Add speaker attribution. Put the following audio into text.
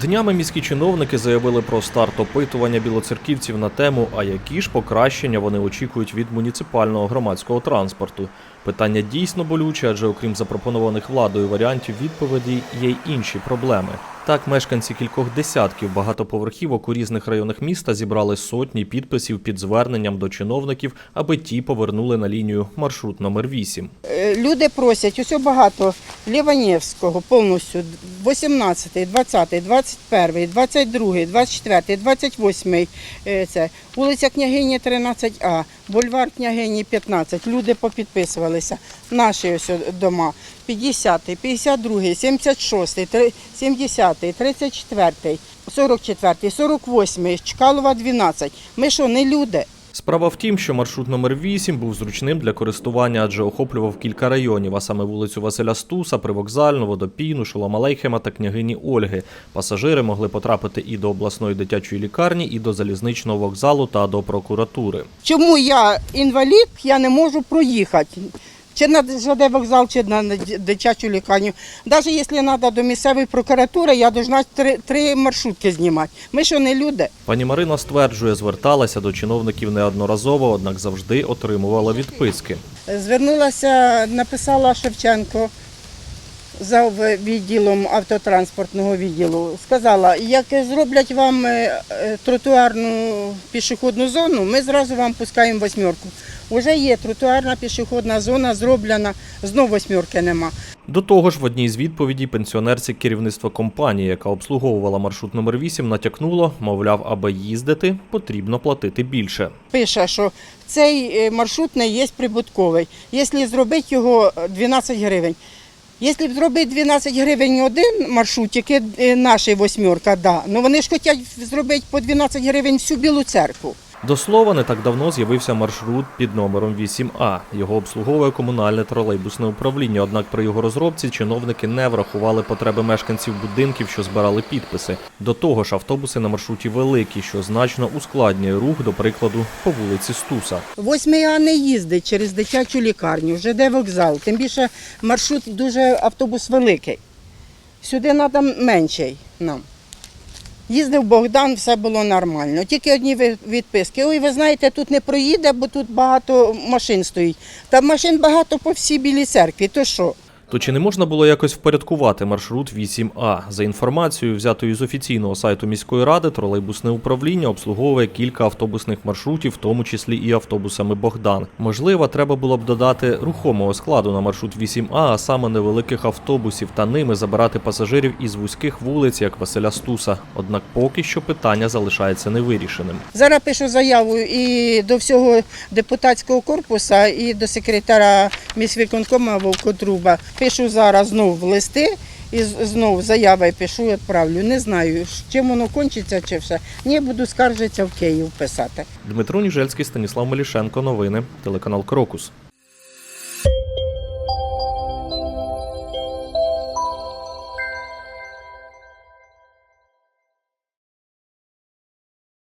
Speaker 1: Днями міські чиновники заявили про старт опитування білоцерківців на тему, а які ж покращення вони очікують від муніципального громадського транспорту. Питання дійсно болюче, адже окрім запропонованих владою варіантів відповіді, є й інші проблеми. Так, мешканці кількох десятків багатоповерхівок у різних районах міста зібрали сотні підписів під зверненням до чиновників, аби ті повернули на лінію маршрут номер 8.
Speaker 2: Е, Люди просять усе багато Ліванєвського повністю 18, 20, 21, 22, 24, 28, е, це вулиця Княгині 13А, бульвар Княгині 15. Люди попідписувалися. Наші ось дома 50, 52, 76, три- 70, 34, 44, 48, Чкалова 12. Ми що, не люди?
Speaker 1: Справа в тім, що маршрут номер 8 був зручним для користування, адже охоплював кілька районів, а саме вулицю Василя Стуса, Привокзальну, Водопійну, Шолома Лейхема та княгині Ольги. Пасажири могли потрапити і до обласної дитячої лікарні, і до залізничного вокзалу та до прокуратури.
Speaker 2: Чому я інвалід, я не можу проїхати? Чи на ЖД вокзал, чи на дитячу лікарню. Навіть якщо треба до місцевої прокуратури, я повинна три, три маршрутки знімати. Ми що не люди?
Speaker 1: Пані Марина стверджує, зверталася до чиновників неодноразово, однак завжди отримувала відписки.
Speaker 2: Звернулася, написала Шевченко за відділом автотранспортного відділу. Сказала, як зроблять вам е, е, тротуарну пішохідну зону, ми зразу вам пускаємо восьмерку. Уже є тротуарна пішохідна зона зроблена, знов восьмерки нема.
Speaker 1: До того ж, в одній з відповідей пенсіонерці керівництва компанії, яка обслуговувала маршрут номер 8, натякнуло, мовляв, аби їздити, потрібно платити більше.
Speaker 2: Пише, що цей е, маршрут не є прибутковий. Якщо зробити його е, 12 гривень. Якщо б зробити 12 гривень один маршрут, який е, наша восьмерка, да. ну вони ж хочуть зробити по 12 гривень всю білу церкву.
Speaker 1: До слова, не так давно з'явився маршрут під номером 8А. Його обслуговує комунальне тролейбусне управління. Однак при його розробці чиновники не врахували потреби мешканців будинків, що збирали підписи. До того ж, автобуси на маршруті великі, що значно ускладнює рух, до прикладу, по вулиці Стуса.
Speaker 2: Восьмий А не їздить через дитячу лікарню, вже де вокзал. Тим більше маршрут дуже автобус великий. Сюди треба менший нам. Їздив Богдан, все було нормально. Тільки одні відписки. Ой, ви знаєте, тут не проїде, бо тут багато машин стоїть. Та машин багато по всій білій церкві. То що?
Speaker 1: То чи не можна було якось впорядкувати маршрут 8А? За інформацією, взятою з офіційного сайту міської ради, тролейбусне управління обслуговує кілька автобусних маршрутів, в тому числі і автобусами Богдан. Можливо, треба було б додати рухомого складу на маршрут 8А, а саме невеликих автобусів, та ними забирати пасажирів із вузьких вулиць, як Василя Стуса. Однак поки що питання залишається невирішеним.
Speaker 2: Зараз пишу заяву і до всього депутатського корпусу, і до секретаря міськвиконкома Вовкотруба. Пишу зараз знов листи і знов заяви пишу і відправлю. Не знаю, чим воно кончиться чи все. Ні, буду скаржитися в Київ писати.
Speaker 1: Дмитро Ніжельський, Станіслав Мелішенко. Новини. Телеканал Крокус.